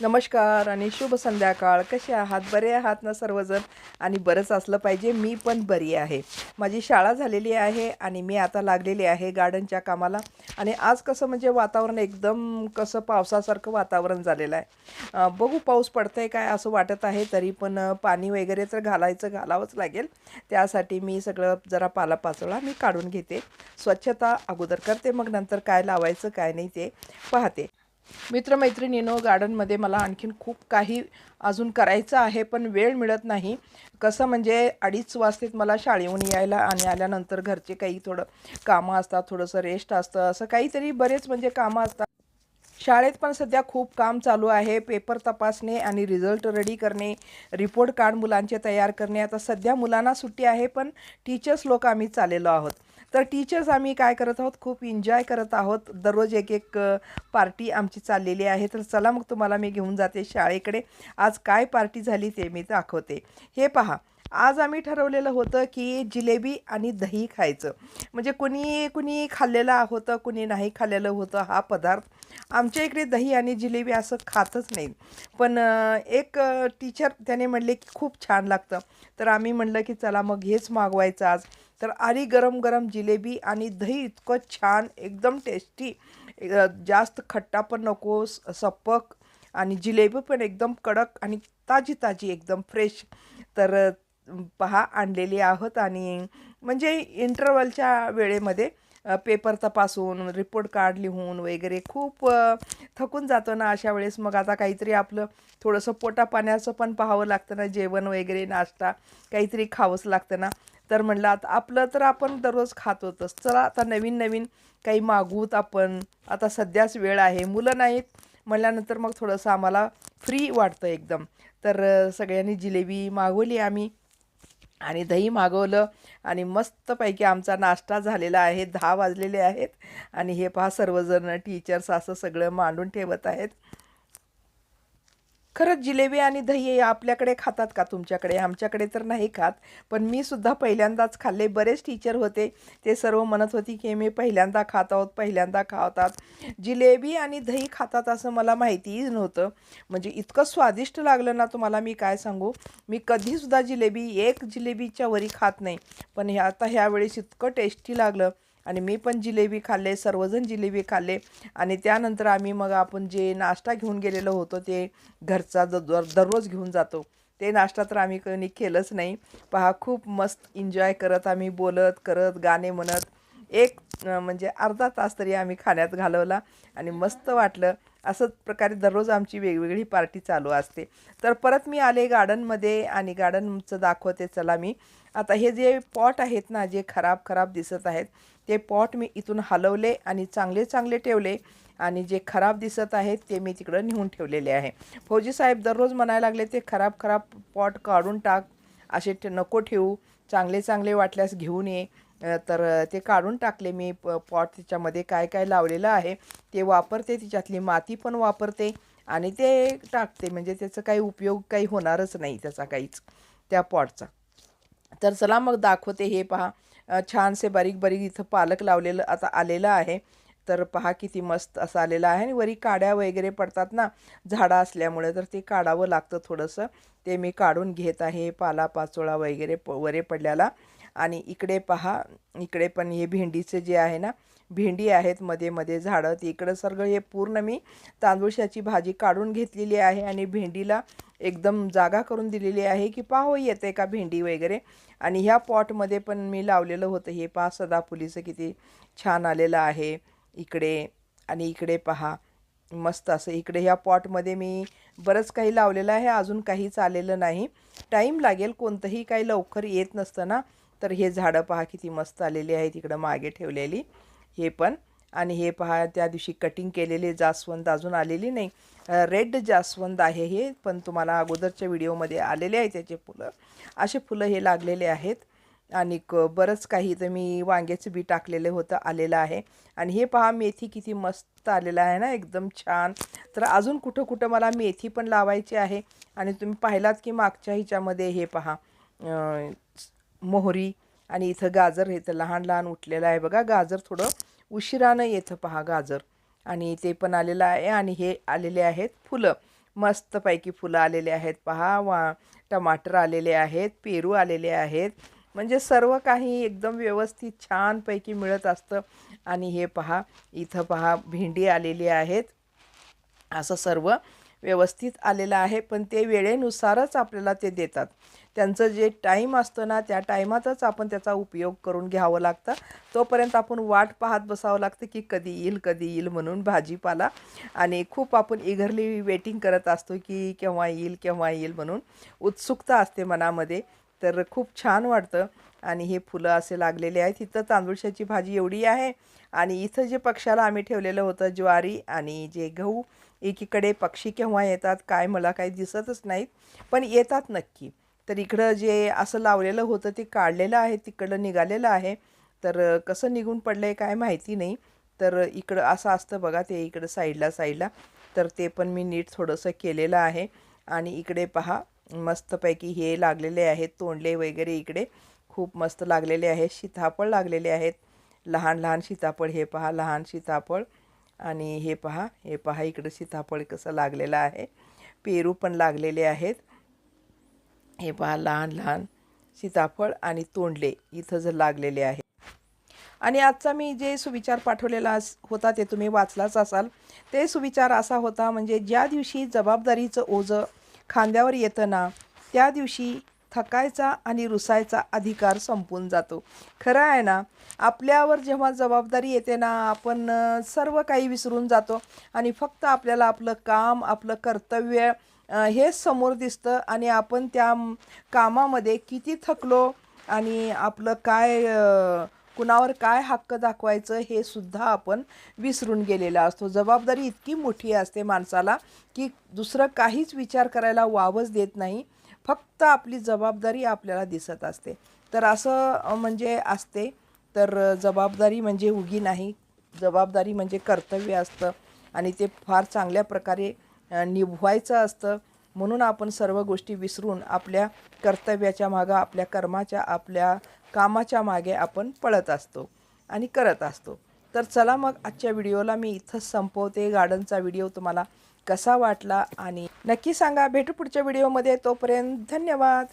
नमस्कार आणि शुभ संध्याकाळ. कसे आहात? बरे आहात ना सर्वजण? आणि बरंच असलं पाहिजे मी पण बरी आहे. माझी शाळा झालेली आहे आणि मी आता लागलेली आहे गार्डनच्या कामाला. आणि आज कसं म्हणजे वातावरण एकदम कसं पावसासारखं वातावरण झालेलं आहे. बघू पाऊस पडतं आहे काय असं वाटत आहे तरी पण पाणी वगैरे तर घालायचं घालावंच लागेल. त्यासाठी मी सगळं जरा पालापाचोळा मी काढून घेते. स्वच्छता अगोदर करते मग नंतर काय लावायचं काय नाही ते पाहते. मित्रमैत्रिणीनो गार्डनमध्ये मला आणखीन खूप काही अजून करायचं आहे पण वेळ मिळत नाही. कसं म्हणजे अडीच वाजतेत मला शाळेहून यायला आणि आल्यानंतर घरचे काही थोडं कामं असतात थोडंसं रेस्ट असतं असं काहीतरी बरेच म्हणजे कामं असतात. शाळेत पण सध्या खूप काम चालू आहे पेपर तपासणे आणि रिझल्ट रेडी करणे रिपोर्ट कार्ड मुलांचे तयार करणे. आता सध्या मुलांना सुट्टी आहे पण टीचर्स लोक आम्ही चाललेलो आहोत. तर टीचर्स आम्ही काय करत आहोत? खूप एन्जॉय करत आहोत. दररोज एक एक पार्टी आमची चाललेली आहे. तर चला मग तुम्हाला मी घेऊन जाते शाळेकडे. आज काय पार्टी झाली ते मी दाखवते. हे पहा. आज आम्ही ठरवलेलं होतं की जिलेबी आणि दही खायचं. म्हणजे कुणी कुणी खाल्लेलं होतं कुणी नाही खाल्लेलं होतं हा पदार्थ. आमच्या इकडे दही आणि जिलेबी असं खातच नाही. पण एक टीचर त्याने म्हणले की खूप छान लागतं. तर आम्ही म्हणलं की चला मग हेच मागवायचं आज. तर आली गरम गरम जिलेबी आणि दही इतकं छान एकदम टेस्टी जास्त खट्टा पण नको स- सपक आणि जिलेबी पण एकदम कडक आणि ताजी ताजी एकदम फ्रेश तर पहा आणलेली आहोत आणि म्हणजे इंटरवलच्या वेळेमध्ये पेपर तपासून रिपोर्ट कार्ड लिहून वगैरे खूप थकून जातो ना अशा वेळेस. मग आता काहीतरी आपलं थोडंसं पोटापाण्याचं पण पाहावं लागतं ना जेवण वगैरे नाश्ता काहीतरी खावंच लागतं ना. तर म्हणलं आता आपलं तर आपण दररोज खात होतंच. चला आता नवीन नवीन काही मागूत आपण. आता सध्याच वेळ आहे. मुलं नाहीत म्हणल्यानंतर मग थोडंसं आम्हाला फ्री वाटतं एकदम. तर सगळ्यांनी जिलेबी मागवली आम्ही. आणि दही मागवलं आणि मस्तपैकी आमचा नाश्ता झालेला आहे. दहा वाजलेले आहेत आणि हे पहा सर्वजण टीचर्स असं सगळं मांडून ठेवत आहेत. खरंच जिलेबी आणि दही आपल्याकडे खातात का तुमच्याकडे? आमच्याकडे तर नाही खात पण मी सुद्धा पहिल्यांदाच खाल्ले. बरेच टीचर होते ते सर्व म्हणत होती की मी पहिल्यांदा खात आहोत पहिल्यांदा खातात जिलेबी आणि दही खातात असं मला माहितीही नव्हतं. म्हणजे इतकं स्वादिष्ट लागलं ना तुम्हाला मी काय सांगू? मी कधीसुद्धा जिलेबी एक जिलेबीच्या वरी खात नाही. पण हे आता ह्यावेळेस इतकं टेस्टी लागलं. आणि मी पण जिलेबी खाल्ले सर्वजण जिलेबी खाल्ले. आणि त्यानंतर आम्ही मग आपण जे नाश्ता घेऊन गेलेलो होतो ते घरचा दर- दररोज घेऊन जातो. ते नाश्ता तर आम्ही कोणी केलंच नाही. पहा खूप मस्त एन्जॉय करत आम्ही बोलत करत गाणे म्हणत. एक म्हणजे अर्धा तास तरी आम्ही खाण्यात घालवला आणि मस्त वाटलं. असंच प्रकारे दररोज आमची वेगवेगळी पार्टी चालू असते. तर परत मी आले गार्डनमध्ये आणि गार्डनचं दाखवते चला मी. आता हे जे पॉट आहेत ना जे खराब खराब दिसत आहेत ते पॉट मी इथून हलवले आणि चांगले चांगले ठेवले आणि जे खराब दिसत आहेत ते मी तिकडं नेऊन ठेवलेले आहे. फौजी साहेब दररोज म्हणायला लागले ते खराब खराब पॉट काढून टाक असे नको ठेवू चांगले चांगले वाटल्यास घेऊन ये. तर ते काढून टाकले मी प पॉट त्याच्यामध्ये काय काय लावलेलं आहे ते वापरते तिच्यातली माती पण वापरते आणि ते टाकते. म्हणजे त्याचं काही उपयोग काही होणारच नाही त्याचा काहीच त्या पॉटचा. तर चला मग दाखवते हे पहा. छानसे बारीक बारीक इथं पालक लावलेलं आता आलेलं आहे. तर पहा किती मस्त असं आलेलं आहे आणि वरी काड्या वगैरे पडतात ना झाडं असल्यामुळे तर ते काढावं लागतं थोडंसं. ते मी काढून घेत आहे पाला पाचोळा वगैरे प वरे पडल्याला. आणि इकडे पहा इकडे पण हे भेंडीचे जे आहे ना भेंडी आहेत मध्ये मध्ये झाडं. तिकडं इकडं सगळं हे पूर्ण मी तांदूळशाची भाजी काढून घेतलेली आहे आणि भेंडीला एकदम जागा करून दिलेली आहे की पाहो येते का भेंडी वगैरे. आणि ह्या पॉटमध्ये पण मी लावलेलं होतं. हे पहा सदाफुलीचं किती छान आलेलं आहे इकडे. आणि इकडे पहा मस्त असं इकडे ह्या पॉटमध्ये मी बरंच काही लावलेलं आहे. अजून काहीच आलेलं नाही. टाईम लागेल कोणतंही काही लवकर येत नसतं ना. तर हे झाडं पहा किती मस्त आलेली आहेत इकडं मागे ठेवलेली. हे पण. आणि हे पहा त्या दिवशी कटिंग केलेले जास्वंद अजून आलेली नाही. रेड जास्वंद आहे हे पण तुम्हाला अगोदरच्या व्हिडिओमध्ये आलेले आहे त्याचे फुलं. असे फुलं हे लागलेले आहेत. आणि क बरंच काही तर मी वांग्याचं बी टाकलेलं होतं आलेलं आहे. आणि हे पहा मेथी किती मस्त आलेलं आहे ना एकदम छान. तर अजून कुठं कुठं मला मेथी पण लावायची आहे. आणि तुम्ही पाहिलात की मागच्या ह्याच्यामध्ये हे पहा मोहरी आणि इथं गाजर हे तर लहान लहान उठलेलं आहे बघा. गाजर थोडं उशिरानं येतं पहा गाजर. आणि ते पण आलेलं आहे आणि हे आलेले आहेत फुलं. मस्तपैकी फुलं आलेले आहेत पहा. वा टमाटर आलेले आहेत पेरू आलेले आहेत. म्हणजे सर्व काही एकदम व्यवस्थित छानपैकी मिळत असतं. आणि हे पहा इथं पहा भेंडी आलेली आहेत. असं सर्व व्यवस्थित आलेलं आहे पण ते वेळेनुसारच आपल्याला ते देतात. त्यांचं जे टाईम असतं ना त्या टाईमातच आपण त्याचा उपयोग करून घ्यावं लागतं. तोपर्यंत आपण वाट पाहत बसावं लागतं की कधी येईल कधी येईल म्हणून भाजीपाला. आणि खूप आपण इगरली वेटिंग करत असतो की केव्हा येईल केव्हा येईल म्हणून. उत्सुकता असते मनामध्ये. तर खूप छान वाटतं. आणि हे फुलं असे लागलेले आहेत. इथं तांदूळशाची भाजी एवढी आहे. आणि इथं जे पक्षाला आम्ही ठेवलेलं होतं ज्वारी आणि जे गहू एकीकडे पक्षी केव्हा येतात काय मला काही दिसतच नाहीत. पण येतात नक्की. तर इकडं जे असं लावलेलं होतं ते काढलेलं आहे तिकडं निघालेलं आहे. तर कसं निघून पडलं आहे काय माहिती नाही. तर इकडं असं असतं बघा ते इकडं साईडला साईडला. तर ते पण मी नीट थोडंसं केलेलं आहे. आणि इकडे पहा मस्तपैकी हे लागलेले आहेत तोंडले वगैरे इकडे. खूप मस्त लागलेले आहेत. सीताफळ लागलेले आहेत. लहान लहान सीताफळ हे पहा लहान सीताफळ. आणि हे पहा हे पहा इकडं सीताफळ कसं लागलेलं आहे. पेरू पण लागलेले आहेत. हे पहा लहान लहान सीताफळ आणि तोंडले इथं जर लागलेले आहे आणि आजचा मी जे सुविचार पाठवलेला अस- होता ते तुम्ही वाचलाच असाल. ते सुविचार असा होता म्हणजे ज्या दिवशी जबाबदारीचं ओझं खांद्यावर येतं ना त्या दिवशी थकायचा आणि रुसायचा अधिकार संपून जातो. खरं आहे ना आपल्यावर जेव्हा जबाबदारी येते ना आपण सर्व काही विसरून जातो आणि फक्त आपल्याला आपलं काम आपलं कर्तव्य हे समोर दिसतं आणि आपण त्या कामामध्ये किती थकलो आणि आपलं काय कुणावर काय हक्क दाखवायचं हे सुद्धा आपण विसरून गेलेला असतो. जबाबदारी इतकी मोठी असते माणसाला की दुसरं काहीच विचार करायला वावच देत नाही. फक्त आपली जबाबदारी आपल्याला दिसत असते. तर असं म्हणजे असते. तर जबाबदारी म्हणजे उगी नाही. जबाबदारी म्हणजे कर्तव्य असतं आणि ते फार चांगल्या प्रकारे निभवायचं असतं. म्हणून आपण सर्व गोष्टी विसरून आपल्या कर्तव्याच्या मागं आपल्या कर्माच्या आपल्या कामाच्या मागे आपण पळत असतो आणि करत असतो. तर चला मग आजच्या व्हिडिओला मी इथंच संपवते. गार्डनचा व्हिडिओ तुम्हाला कसा वाटला आणि नक्की सांगा. भेटू पुढच्या व्हिडिओमध्ये. तोपर्यंत धन्यवाद.